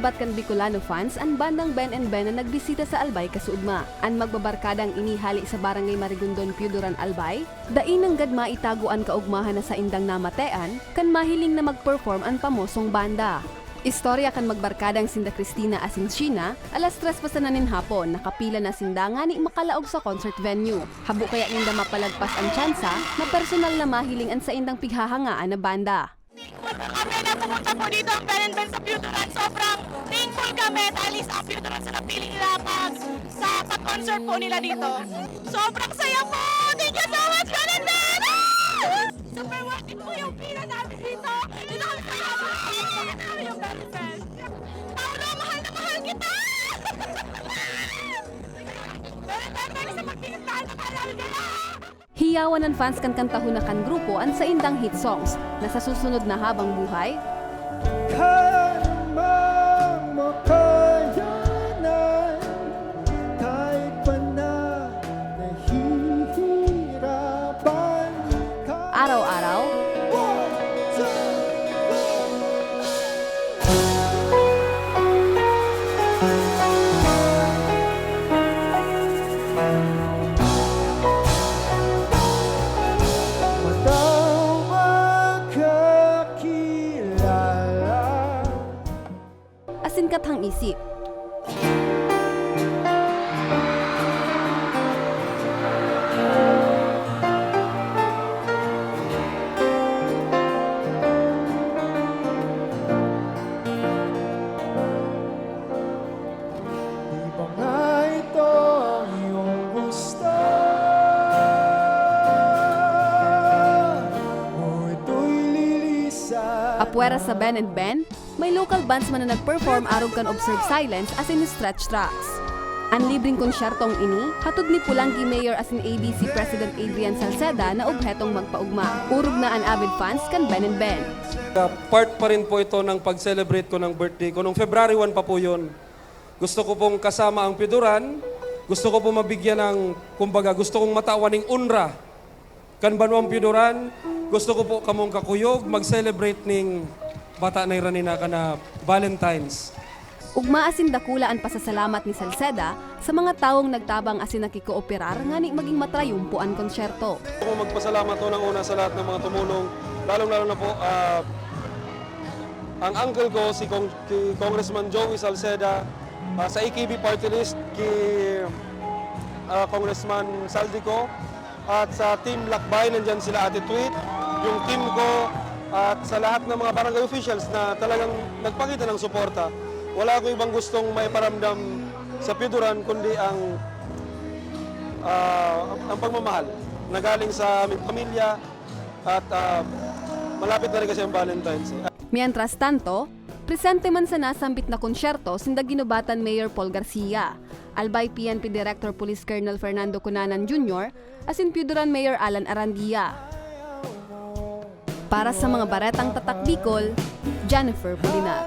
Salamat kan Bicolano fans ang bandang Ben and Ben na nagbisita sa Albay kasuugma. Ang magbabarkadang inihali sa Barangay Marigondon, Piuduran, Albay, dain ang gadma itaguan kaugmahan na sa indang namatean, kan mahiling na mag-perform ang pamosong banda. Istorya kan magbarkadang sinda Cristina asin Sheena, alas tres pa sa hapon, nakapila na sindangan ni makalaog sa concert venue. Habo kaya ninda mapalagpas ang tsansa, na personal na mahiling ang sa indang pighahangaan na banda. Kami na pumunta po dito ang Ben Ben sa Puturan. Sobrang thankful kami dahil sa Puturan sa napiling nila pag sa pag-concert po nila dito. Sobrang saya po! Thank you so much, Ben and Ben! Ah! Super worth it po yung pila namin dito. Dito kami sa namin yung Ben Ben. Paolo, mahal na mahal kita! Ben Ben, dahil sa pagpinuntahan na nila! Hiyawan ng fans kan kantahon na kan grupo ang sa indang hit songs. Na sa susunod na habang buhay, Kalmang กับทางอีสิ Apwera sa Ben and Ben, may local bands man na nag-perform arog kan Observe Silence as in stretch tracks. Ang libreng konsyertong ini, hatod ni Pulangi Mayor as in ABC President Adrian Salceda na obhetong magpaugma. Urog na ang avid fans kan Ben and Ben. Uh, part pa rin po ito ng pag-celebrate ko ng birthday ko. Nung February 1 pa po yun. Gusto ko pong kasama ang Piduran. Gusto ko po mabigyan ng, kumbaga, gusto kong matawan ng unra. Kan Banwang Piduran, gusto ko po kamong kakuyog, mag-celebrate ng bata na iranina ka na Valentine's. Ugma asin dakula ang pasasalamat ni Salceda sa mga taong nagtabang asin nakikooperar nga ni maging matrayumpo ang konsyerto. Gusto ko magpasalamat to ng una sa lahat ng mga tumulong, lalong-lalo na po ah, ang uncle ko, si Kong, ki Congressman Joey Salceda, ah, sa AKB Party List, ki ah, Congressman Saldico, at sa Team Lakbay, nandyan sila Ate Tweet, yung team ko, at sa lahat ng mga barangay officials na talagang nagpakita ng suporta. Wala ko ibang gustong maiparamdam sa Piduran, kundi ang ah, ang pagmamahal na galing sa aming pamilya at ah, malapit na rin kasi ang Valentine's. Mientras tanto, presente man sa nasambit na konsyerto sinda ginubatan Mayor Paul Garcia, Albay PNP Director Police Colonel Fernando Cunanan Jr., asin Piuduran Mayor Alan Arandia. Para sa mga baretang tatak Bicol, Jennifer ba